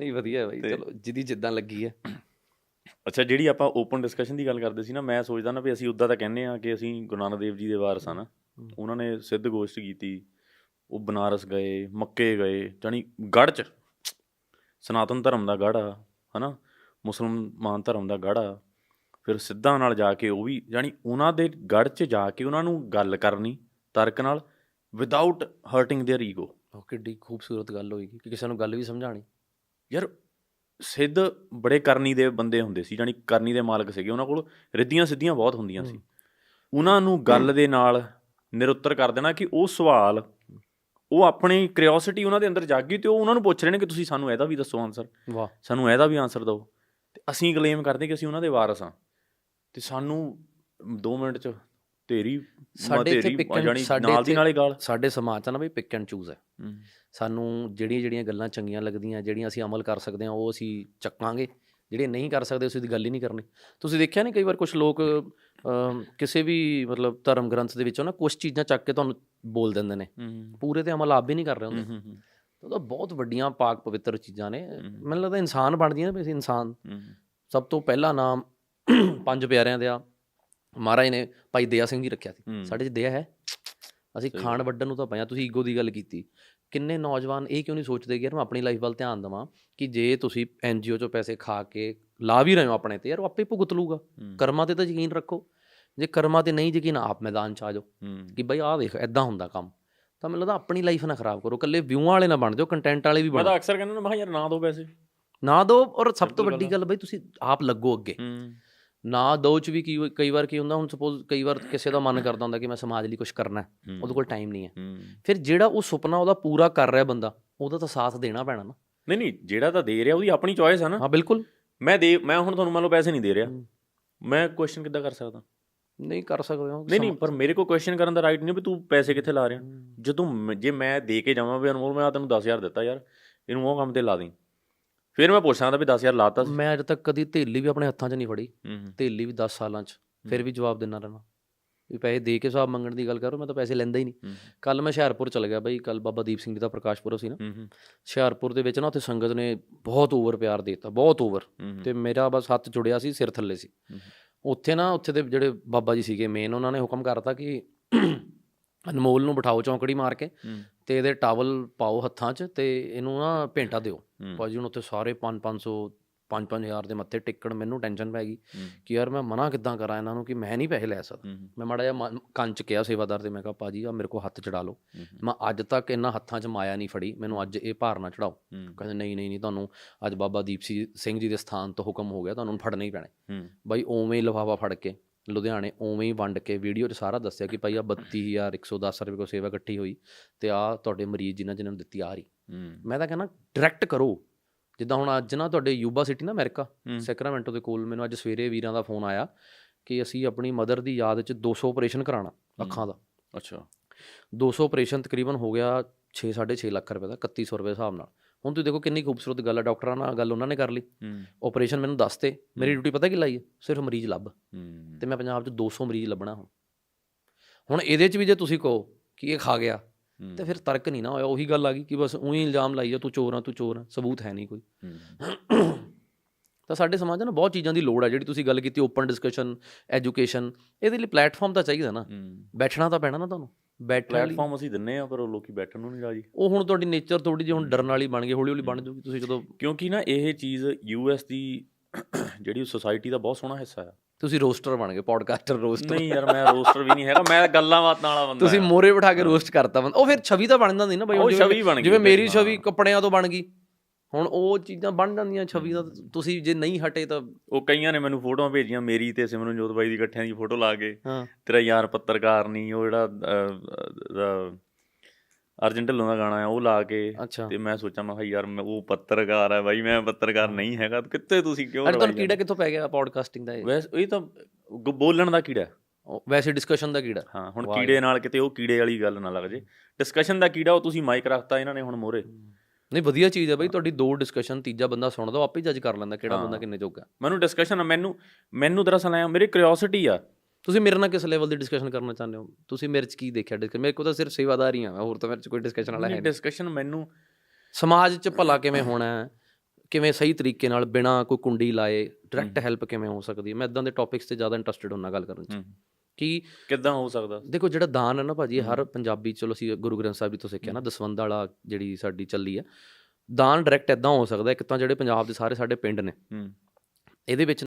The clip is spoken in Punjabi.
ਨਹੀਂ ਵਧੀਆ ਬਾਈ ਤੇ- ਚਲੋ ਜਿਹਦੀ ਜਿੱਦਾਂ ਲੱਗੀ ਹੈ ਅੱਛਾ ਜਿਹੜੀ ਆਪਾਂ ਓਪਨ ਡਿਸਕਸ਼ਨ ਦੀ ਗੱਲ ਕਰਦੇ ਸੀ ਨਾ ਮੈਂ ਸੋਚਦਾ ਨਾ ਵੀ ਅਸੀਂ ਉਦਾਂ ਤਾਂ ਕਹਿੰਦੇ ਆ ਕਿ ਅਸੀਂ ਗੁਰੂ ਨਾਨਕ ਦੇਵ ਜੀ ਦੇ ਵਾਰਸ ਆ ਨਾ ਉਹਨਾਂ ਨੇ ਸਿੱਧ ਗੋਸ਼ਟ ਕੀਤੀ ਉਹ ਬਨਾਰਸ ਗਏ ਮੱਕੇ ਗਏ ਜਾਣੀ ਗੜ ਚ ਸਨਾਤਨ ਧਰਮ ਦਾ ਗੜ ਆ ਹਨਾ ਮੁਸਲਮਾਨ ਧਰਮ ਦਾ ਗੜ ਆ ਫਿਰ ਸਿੱਧਾਂ ਨਾਲ ਜਾ ਕੇ ਉਹ ਵੀ ਜਾਣੀ ਉਹਨਾਂ ਦੇ ਗੜ ਚ ਜਾ ਕੇ ਉਹਨਾਂ ਨੂੰ ਗੱਲ ਕਰਨੀ ਤਰਕ ਨਾਲ ਵਿਦਆਊਟ ਹਰਟਿੰਗ देयर ਈਗੋ ਉਹ ਕਿੱਡੀ ਖੂਬਸੂਰਤ ਗੱਲ ਹੋਏਗੀ ਕਿ ਕਿਸੇ ਨੂੰ ਗੱਲ ਵੀ ਸਮਝਾਣੀ ਯਾਰ ਸਿੱਧ ਬੜੇ ਕਰਨੀ ਦੇ ਬੰਦੇ ਹੁੰਦੇ ਸੀ ਜਾਣੀ ਕਰਨੀ ਦੇ ਮਾਲਕ ਸੀਗੇ ਉਹਨਾਂ ਕੋਲ। ਰਿੱਧੀਆਂ ਸਿੱਧੀਆਂ ਬਹੁਤ ਹੁੰਦੀਆਂ ਸੀ। ਉਹਨਾਂ ਨੂੰ ਗੱਲ ਦੇ ਨਾਲ ਨਿਰੁੱਤਰ ਕਰ ਦੇਣਾ ਕਿ ਉਹ ਸਵਾਲ ਉਹ ਆਪਣੀ ਕਿਉਰਿਓਸਿਟੀ ਉਹਨਾਂ ਦੇ ਅੰਦਰ ਜਾਗੀ ਤੇ ਉਹ ਉਹਨਾਂ ਨੂੰ ਪੁੱਛ ਰਹੇ ਨੇ ਕਿ ਤੁਸੀਂ ਸਾਨੂੰ ਇਹਦਾ ਵੀ ਦੱਸੋ ਆਨਸਰ ਵਾਹ। ਸਾਨੂੰ ਇਹਦਾ ਵੀ ਆਨਸਰ ਦਿਓ। ਤੇ ਅਸੀਂ ਕਲੇਮ ਕਰਦੇ ਕਿ ਅਸੀਂ ਉਹਨਾਂ ਦੇ ਵਾਰਸ ਹਾਂ ਤੇ ਸਾਨੂੰ 2 ਮਿੰਟ ਚ ਤੇਰੀ ਸਾਡੇ ਇੱਥੇ ਜਾਣੀ ਸਾਡੇ ਨਾਲ ਦੀ ਨਾਲੇ ਗਾਲ। ਸਾਡੇ ਸਮਾਜ 'ਚ ਨਾ ਬਈ ਪਿਕ ਐਂਡ ਚੂਜ਼ ਹੈ। ਸਾਨੂੰ ਜਿਹੜੀਆਂ ਜਿਹੜੀਆਂ ਗੱਲਾਂ ਚੰਗੀਆਂ ਲੱਗਦੀਆਂ ਜਿਹੜੀਆਂ ਅਸੀਂ ਅਮਲ ਕਰ ਸਕਦੇ ਹਾਂ ਉਹ ਅਸੀਂ ਚੱਕਾਂਗੇ। ਜਿਹੜੇ ਨਹੀਂ ਕਰ ਸਕਦੇ ਉਸ ਦੀ ਗੱਲ ਹੀ ਨਹੀਂ ਕਰਨੀ। ਤੁਸੀਂ ਦੇਖਿਆ ਨਹੀਂ ਕਈ ਵਾਰ ਕੁਝ ਲੋਕ ਕਿਸੇ ਵੀ ਮਤਲਬ ਧਰਮ ਗ੍ਰੰਥ ਦੇ ਵਿੱਚੋਂ ਨਾ ਕੁਝ ਚੀਜ਼ਾਂ ਚੱਕ ਕੇ ਤੁਹਾਨੂੰ ਬੋਲ ਦਿੰਦੇ ਨੇ। ਪੂਰੇ ਤੇ ਅਮਲ ਆਪ ਵੀ ਨਹੀਂ ਕਰ ਰਹੇ ਹੁੰਦੇ। ਤਾਂ ਬਹੁਤ ਵੱਡੀਆਂ ਪਾਕ ਪਵਿੱਤਰ ਚੀਜ਼ਾਂ ਨੇ। ਮੈਨੂੰ ਲੱਗਦਾ ਇਨਸਾਨ ਬਣਦੀਆਂ ਨੇ ਵੀ ਅਸੀਂ ਇਨਸਾਨ। ਸਭ ਤੋਂ ਪਹਿਲਾ ਨਾਮ ਪੰਜ ਪਿਆਰਿਆਂ ਦੇ ਆ। ਮਹਾਰਾਜ ਨੇ ਭਾਈ ਦਇਆ ਸਿੰਘ ਜੀ ਰੱਖਿਆ ਸੀ। ਸਾਡੇ 'ਚ ਦਇਆ ਹੈ। ਅਸੀਂ ਖਾਣ ਵੱਢਣ ਨੂੰ ਤਾਂ ਪਿਆ ਤੁਸੀਂ ਈਗੋ ਦੀ ਗੱਲ ਕੀਤੀ। ਕਿੰਨੇ ਨੌਜਵਾਨ ਇਹ ਕਿਉਂ ਨਹੀਂ ਸੋਚਦੇ ਕਿ ਯਾਰ ਮੈਂ ਆਪਣੀ ਲਾਈਫ ਵੱਲ ਧਿਆਨ ਦੇਵਾਂ ਕਿ ਜੇ ਤੁਸੀਂ ਐਨਜੀਓ ਚੋਂ ਪੈਸੇ ਖਾ ਕੇ ਲਾ ਵੀ ਰਹੇ ਹੋ ਆਪਣੇ ਤੇ ਯਾਰ ਉਹ ਆਪੇ ਭੁਗਤ ਲੂਗਾ ਕਰਮਾਂ ਤੇ ਤਾਂ ਯਕੀਨ ਰੱਖੋ। ਜੇ ਕਰਮਾਂ ਤੇ ਨਹੀਂ ਯਕੀਨ ਆਪ ਮੈਦਾਨ ਚ ਆ ਜਾਓ। ਕਿ ਬਈ ਆਹ ਦੇਖ ਐਦਾਂ ਹੁੰਦਾ ਕੰਮ। ਤਾਂ ਮੈਨੂੰ ਲੱਗਦਾ ਆਪਣੀ ਲਾਈਫ ਨਾ ਖਰਾਬ ਕਰੋ। ਕੱਲੇ ਵਿਊਆਂ ਵਾਲੇ ਨਾ ਬਣ ਜਾਓ ਕੰਟੈਂਟ ਵਾਲੇ ਵੀ ਮੈਂ ਬਣੋ ਤਾਂ ਅਕਸਰ ਕਹਿੰਦਾ ਨਾ ਮੈਂ ਯਾਰ ਨਾ ਦੋ ਪੈਸੇ। ਨਾ ਦੋ ਔਰ ਸਭ ਤੋਂ ਵੱਡੀ ਗੱਲ ਬਈ ਤੁਸੀਂ ਆਪ ਲੱਗੋ ਅੱਗੇ। ਨਾ ਦੋ ਚ ਵੀ ਕੀ ਕਈ ਵਾਰ ਕੀ ਹੁੰਦਾ ਹੁਣ ਸਪੋਜ਼ ਕਈ ਵਾਰ ਕਿਸੇ ਦਾ ਮਨ ਕਰਦਾ ਹੁੰਦਾ ਕਿ ਮੈਂ ਸਮਾਜ ਲਈ ਕੁਝ ਕਰਨਾ ਹੈ ਉਹਦੇ ਕੋਲ ਟਾਈਮ ਨਹੀਂ ਹੈ। ਹੂੰ। ਫਿਰ ਜਿਹੜਾ ਉਹ ਸੁਪਨਾ ਉਹਦਾ ਪੂਰਾ ਕਰ ਰਿਹਾ ਬੰਦਾ ਉਹਦਾ ਤਾਂ ਸਾਥ ਦੇਣਾ ਪੈਣਾ ਨਾ। ਨਹੀਂ ਨਹੀਂ ਜਿਹੜਾ ਤਾਂ ਦੇ ਰਿਹਾ ਉਹਦੀ ਆਪਣੀ ਚੋਇਸ ਆ ਨਾ। ਹਾਂ ਬਿਲਕੁਲ। ਮੈਂ ਦੇ ਮੈਂ ਹੁਣ ਤੁਹਾਨੂੰ ਮੰਨ ਲਓ ਪੈਸੇ ਨਹੀਂ ਦੇ ਰਿਹਾ। ਹੂੰ। ਮੈਂ ਕੁਐਸਚਨ ਕਿੱਦਾਂ ਕਰ ਸਕਦਾ? ਨਹੀਂ ਕਰ ਸਕਦੇ ਹੋ। ਨਹੀਂ ਨਹੀਂ ਪਰ ਮੇਰੇ ਕੋਲ ਕੁਐਸਚਨ ਕਰਨ ਦਾ ਰਾਈਟ ਨਹੀਂ ਵੀ ਤੂੰ ਪੈਸੇ ਕਿੱਥੇ ਲਾ ਰਿਹਾ। ਜਦੋਂ ਜੇ ਮੈਂ ਦੇ ਕੇ ਜਾਵਾਂ ਵੀ ਅਨਮੋਲ ਮੈਂ ਆ ਤੈਨੂੰ 10000 ਦਿੱਤਾ ਯਾਰ ਇਹਨੂੰ ਉਹ ਕੰਮ ਤੇ ਲਾ ਦੇ ਫਿਰ ਮੈਂ ਪੁੱਛ ਸਕਦਾ ਵੀ 10000 ਲਾਤਾ ਸੀ। ਮੈਂ ਅਜੇ ਤੱਕ ਕਦੀ ਥੇਲੀ ਵੀ ਆਪਣੇ ਹੱਥਾਂ 'ਚ ਨਹੀਂ ਫੜੀ। ਥੇਲੀ ਵੀ 10 ਸਾਲਾਂ 'ਚ। ਫਿਰ ਵੀ ਜਵਾਬ ਦਿੰਦਾ ਰਹਿਣਾ। ਵੀ ਪੈਸੇ ਦੇ ਕੇ ਹਿਸਾਬ ਮੰਗਣ ਦੀ ਗੱਲ ਕਰੋ ਮੈਂ ਤਾਂ ਪੈਸੇ ਲੈਂਦਾ ਹੀ ਨਹੀਂ। ਕੱਲ ਮੈਂ ਹੁਸ਼ਿਆਰਪੁਰ ਚਲ ਗਿਆ ਬਈ ਕੱਲ ਬਾਬਾ ਦੀਪ ਸਿੰਘ ਜੀ ਦਾ ਪ੍ਰਕਾਸ਼ ਪੁਰਬ ਸੀ ਨਾ। ਹੁਸ਼ਿਆਰਪੁਰ ਦੇ ਵਿੱਚ ਨਾ ਉੱਥੇ ਸੰਗਤ ਨੇ ਬਹੁਤ ਓਵਰ ਪਿਆਰ ਦਿੱਤਾ ਬਹੁਤ ਓਵਰ ਤੇ ਮੇਰਾ ਬਸ ਹੱਥ ਜੁੜਿਆ ਸੀ ਸਿਰ ਥੱਲੇ ਸੀ। ਉੱਥੇ ਨਾ ਉੱਥੇ ਦੇ ਜਿਹੜੇ ਬਾਬਾ ਜੀ ਸੀਗੇ ਮੇਨ ਉਹਨਾਂ ਨੇ ਹੁਕਮ ਕਰਤਾ ਕਿ ਅਨਮੋਲ ਨੂੰ ਬਿਠਾਓ ਚੌਂਕੜੀ ਮਾਰ ਕੇ ਤੇ ਇਹਦੇ ਟਾਵਲ ਪਾਓ ਹੱਥਾਂ 'ਚ ਤੇ ਇਹਨੂੰ ਨਾ ਭੇਂਟਾ ਦਿਓ। ਭਾਜੀ ਹੁਣ ਉੱਥੇ ਸਾਰੇ 5 500 5 5000 ਦੇ ਮੱਥੇ ਟਿੱਕਣ ਮੈਨੂੰ ਟੈਨਸ਼ਨ ਪੈ ਗਈ ਕਿ ਯਾਰ ਮੈਂ ਮਨਾ ਕਿੱਦਾਂ ਕਰਾਂ ਇਹਨਾਂ ਨੂੰ ਕਿ ਮੈਂ ਨਹੀਂ ਪੈਸੇ ਲੈ ਸਕਦਾ। ਮੈਂ ਮਾੜਾ ਜਿਹਾ ਮਨ- ਕੰਨ 'ਚ ਕਿਹਾ ਸੇਵਾਦਾਰ ਤੇ ਮੈਂ ਕਿਹਾ ਭਾਜੀ ਆ ਮੇਰੇ ਕੋਲ ਹੱਥ ਚੜਾ ਲਓ। ਮੈਂ ਅੱਜ ਤੱਕ ਇਹਨਾਂ ਹੱਥਾਂ 'ਚ ਮਾਇਆ ਨਹੀਂ ਫੜੀ। ਮੈਨੂੰ ਅੱਜ ਇਹ ਭਾਰ ਨਾ ਚੜਾਓ ਕਹਿੰਦੇ ਨਹੀਂ ਨਹੀਂ ਨਹੀਂ ਤੁਹਾਨੂੰ ਅੱਜ ਬਾਬਾ ਦੀਪ ਸਿੰਘ ਜੀ ਦੇ ਸਥਾਨ ਤੋਂ ਹੁਕਮ ਹੋ ਗਿਆ ਤੁਹਾਨੂੰ ਫੜਨਾ ਹੀ ਪੈਣਾ ਬਾਈ ਉਵੇਂ ਹੀ ਲਿਫਾਫਾ ਫੜ ਕੇ ਲੁਧਿਆਣੇ ਉਵੇਂ ਹੀ ਵੰਡ ਕੇ ਵੀਡੀਓ 'ਚ ਸਾਰਾ ਦੱਸਿਆ ਕਿ ਭਾਈ ਆ 32110 ਰੁਪਏ ਕੋ ਸੇਵਾ ਇਕੱਠੀ ਹੋਈ ਤੇ ਆ ਤੁਹਾਡੇ ਮਰੀਜ਼ ਜਿਨ੍ਹਾਂ ਜਿਨ੍ਹਾਂ ਨੂੰ ਦਿੱਤੀ ਆ ਰਹੀ। ਮੈਂ ਤਾਂ ਕਹਿੰਦਾ ਡਾਇਰੈਕਟ ਕਰੋ। ਜਿੱਦਾਂ ਹੁਣ ਅੱਜ ਨਾ ਤੁਹਾਡੇ ਯੂਬਾ ਸਿਟੀ ਨਾ ਅਮਰੀਕਾ। ਸੈਕਰਾਮੈਂਟੋ ਦੇ ਕੋਲ ਮੈਨੂੰ ਅੱਜ ਸਵੇਰੇ ਵੀਰਾਂ ਦਾ ਫੋਨ ਆਇਆ ਕਿ ਅਸੀਂ ਆਪਣੀ ਮਦਰ ਦੀ ਯਾਦ 'ਚ 200 ਆਪਰੇਸ਼ਨ ਕਰਾਉਣਾ ਅੱਖਾਂ ਦਾ। ਅੱਛਾ। 200 ਆਪਰੇਸ਼ਨ ਤਕਰੀਬਨ ਹੋ ਗਿਆ 6 6.5 ਲੱਖ ਰੁਪਏ ਦਾ 3100 ਰੁਪਏ ਹਿਸਾਬ ਨਾਲ। ਹੁਣ ਤੁਸੀਂ ਦੇਖੋ ਕਿੰਨੀ ਖੂਬਸੂਰਤ ਗੱਲ ਹੈ ਡਾਕਟਰਾਂ ਨਾਲ ਗੱਲ ਉਹਨਾਂ ਨੇ ਕਰ ਲਈ। ਆਪਰੇਸ਼ਨ ਮੈਨੂੰ ਦੱਸਤੇ ਮੇਰੀ ਡਿਊਟੀ ਪਤਾ ਕੀ ਲਾਈ ਹੈ ਸਿਰਫ ਮਰੀਜ਼ ਲੱਭ। ਤੇ ਮੈਂ ਪੰਜਾਬ 'ਚ 200 ਮਰੀਜ਼ ਲੱਭਣਾ ਹੁਣ। ਹੁਣ ਇਹਦੇ 'ਚ ਵੀ ਜੇ ਤੁਸੀਂ ਕਹੋ ਕਿ ਇਹ ਖਾ ਗਿਆ। ਤੇ ਫਿਰ ਤਰਕ ਨਹੀਂ ਨਾ ਹੋਇਆ। ਉਹੀ ਗੱਲ ਆ ਗਈ ਕਿ ਬਸ ਉਹੀ ਇਲਜ਼ਾਮ ਲਾਈ ਜਾ ਤੂੰ ਚੋਰ ਆ ਤੂੰ ਚੋਰ ਆ ਸਬੂਤ ਹੈ ਨਹੀਂ ਕੋਈ। ਤਾਂ ਸਾਡੇ ਸਮਾਜ 'ਚ ਨਾ ਬਹੁਤ ਚੀਜ਼ਾਂ ਦੀ ਲੋੜ ਹੈ ਜਿਹੜੀ ਤੁਸੀਂ ਗੱਲ ਕੀਤੀ ਓਪਨ ਡਿਸਕਸ਼ਨ ਐਜੂਕੇਸ਼ਨ ਇਹਦੇ ਲਈ ਪਲੇਟਫਾਰਮ ਤਾਂ ਚਾਹੀਦਾ ਨਾ। ਬੈਠਣਾ ਤਾਂ ਪੈਣਾ ਨਾ ਤੁਹਾਨੂੰ। ਬੈਠਣ ਲਈ। ਪਲੇਟਫਾਰਮ ਅਸੀਂ ਦਿੰਨੇ ਆ ਪਰ ਉਹ ਲੋਕੀ ਬੈਠਣ ਨੂੰ ਨਹੀਂ ਰਾਜੀ। ਉਹ ਹੁਣ ਤੁਹਾਡੀ ਨੇਚਰ ਥੋੜੀ ਜਿਹੀ ਹੁਣ ਡਰਨ ਵਾਲੀ ਬਣ ਗਈ ਹੌਲੀ ਹੌਲੀ ਬਣ ਜੂਗੀ ਤੁਸੀਂ ਜਦੋਂ ਕਿਉਂਕਿ ਨਾ ਇਹ ਚੀਜ਼ ਯੂਐਸ ਦੀ ਜਿਹੜੀ ਸੋਸਾਇਟੀ ਦਾ ਬਹੁਤ ਸੋਹਣਾ ਹਿੱਸਾ ਹੈ ਤੁਸੀਂ ਰੋਸਟਰ ਬਣ ਗਏ ਪੋਡਕਾਸਟਰ ਰੋਸਟਰ ਨਹੀਂ ਯਾਰ ਮੈਂ ਰੋਸਟਰ ਵੀ ਨਹੀਂ ਹੈਗਾ ਮੈਂ ਗੱਲਾਂ ਬਾਤਾਂ ਵਾਲਾ ਬੰਦਾ ਤੁਸੀਂ ਆ। ਮੋਰੇ ਬਿਠਾ ਕੇ ਰੋਸਟ ਕਰਤਾ ਬੰਦਾ। ਉਹ ਫਿਰ ਛਵੀ ਤਾਂ ਬਣ ਜਾਂਦੀ ਨਾ ਬਈ ਜਿਵੇਂ- ਛਵੀ ਬਣ ਗਈ ਜਿਵੇਂ ਮੇਰੀ। ਛਵੀ ਕੱਪੜਿਆਂ ਤੋਂ ਬਣ ਗਈ। ਹੁਣ ਉਹ ਚੀਜ਼ਾਂ ਬਣ ਜਾਂਦੀਆਂ ਛਵੀ ਦਾ ਤੁਸੀਂ ਜੇ ਨਹੀਂ ਹਟੇ ਤਾਂ ਉਹ ਕਈਆਂ ਨੇ ਮੈਨੂੰ ਫੋਟੋਆਂ ਭੇਜੀਆਂ ਮੇਰੀ ਤੇ ਸਿਮਰਨਜੋਤ ਬਾਈ ਦੀ ਇਕੱਠਿਆਂ ਦੀ ਫੋਟੋ ਲਾ ਕੇ। ਤੇਰਾ ਯਾਰ ਪੱਤਰਕਾਰ ਨਹੀਂ ਉਹ ਜਿਹੜਾ ਅਰਜਨ ਢਿੱਲੋਂ ਦਾ ਗਾਣਾ ਆ ਉਹ ਲਾ ਕੇ। ਤੇ ਮੈਂ ਸੋਚਾਂ ਮੈਂ ਕਿਹਾ ਯਾਰ ਮੈਂ ਉਹ ਪੱਤਰਕਾਰ ਹੈ ਬਾਈ ਮੈਂ ਪੱਤਰਕਾਰ ਨਹੀਂ ਹੈਗਾ ਕਿੱਥੇ ਤੁਸੀਂ ਕਿਉਂ ਅੱਜ ਤੁਹਾਨੂੰ ਕੀੜਾ ਕਿੱਥੋਂ ਪੈ ਗਿਆ ਪੋਡਕਾਸਟਿੰਗ ਦਾ ਇਹ? ਵੈਸੇ ਇਹ ਤਾਂ ਬੋਲਣ ਦਾ ਕੀੜਾ ਵੈਸੇ ਡਿਸਕਸ਼ਨ ਦਾ ਕੀੜਾ। ਹਾਂ ਹੁਣ ਕੀੜੇ ਨਾਲ ਕਿਤੇ ਉਹ ਕੀੜੇ ਵਾਲੀ ਗੱਲ ਨਾ ਲੱਗ ਜੇ। ਡਿਸਕਸ਼ਨ ਦਾ ਕੀੜਾ ਉਹ ਤੁਸੀਂ ਮਾਈਕ ਰੱਖਤਾ ਇਹਨਾਂ ਨੇ ਹੁਣ ਮੋਰੇ ਨਹੀਂ ਵਧੀਆ ਚੀਜ਼ ਹੈ ਬਈ ਤੁਹਾਡੀ ਦੋ ਡਿਸਕਸ਼ਨ ਤੀਜਾ ਬੰਦਾ ਸੁਣਦਾ ਉਹ ਆਪੇ ਜੱਜ ਕਰ ਲੈਂਦਾ ਕਿਹੜਾ। ਬੰਦਾ ਕਿੰਨੇ ਜੋਗਾ। ਮੈਨੂੰ ਡਿਸਕਸ਼ਨ ਮੈਨੂੰ ਮੈਨੂੰ ਦਰਅਸਲ ਆਇਆ ਮੇਰੀ ਕਿਉਰਿਓਸਿਟੀ ਆ। ਤੁਸੀਂ ਮੇਰੇ ਨਾਲ ਕਿਸ ਲੈਵਲ ਦੀ ਡਿਸਕਸ਼ਨ ਕਰਨਾ ਚਾਹੁੰਦੇ ਹੋ? ਤੁਸੀਂ ਮੇਰੇ ਚ ਕੀ ਦੇਖਿਆ discussion? ਮੇਰੇ ਕੋਲ ਤਾਂ ਸਿਰਫ ਸੇਵਾਦਾਰ ਹੀ ਆ ਮੈਂ ਹੋਰ ਤਾਂ ਮੇਰੇ ਚ ਕੋਈ ਡਿਸਕਸ਼ਨ ਵਾਲਾ ਹੈ ਨਹੀਂ ਡਿਸਕਸ਼ਨ ਮੈਨੂੰ ਸਮਾਜ ਚ ਭਲਾ ਕਿਵੇਂ ਹੋਣਾ ਹੈ? ਕਿਵੇਂ ਸਹੀ ਤਰੀਕੇ ਨਾਲ ਬਿਨਾ ਕੋਈ ਕੁੰਡੀ ਲਾਏ ਡਾਇਰੈਕਟ ਹੈਲਪ ਕਿਵੇਂ ਹੋ ਸਕਦੀ ਹੈ? ਮੈਂ ਇਦਾਂ ਦੇ ਟੌਪਿਕਸ ਤੇ ਜ਼ਿਆਦਾ ਇੰਟਰਸਟਿਡ ਹੁੰਨਾ ਗੱਲ ਕਰਨ 'ਚ। ਕਿ ਕਿੱਦਾਂ ਹੋ ਸਕਦਾ? ਦੇਖੋ ਜਿਹੜਾ ਦਾਨ ਹੈ ਨਾ ਭਾਜੀ ਹਰ ਪੰਜਾਬੀ ਚਲੋ ਅਸੀਂ ਗੁਰੂ ਗ੍ਰੰਥ ਸਾਹਿਬ ਜੀ ਤੋਂ ਸਿੱਖਿਆ ਨਾ ਦਸਵੰਧ ਵਾਲਾ ਜਿਹੜੀ ਸਾਡੀ ਚੱਲੀ ਹੈ ਦਾਨ ਡਾਇਰੈਕਟ ਇਦਾਂ ਹੋ ਸਕਦਾ ਇੱਕ ਤਾਂ ਜਿਹੜੇ ਪੰਜਾਬ ਦੇ ਸਾਰੇ ਸਾਡੇ ਪਿੰਡ ਨੇ ਹੂੰ। ਇਹਦੇ ਵਿੱਚ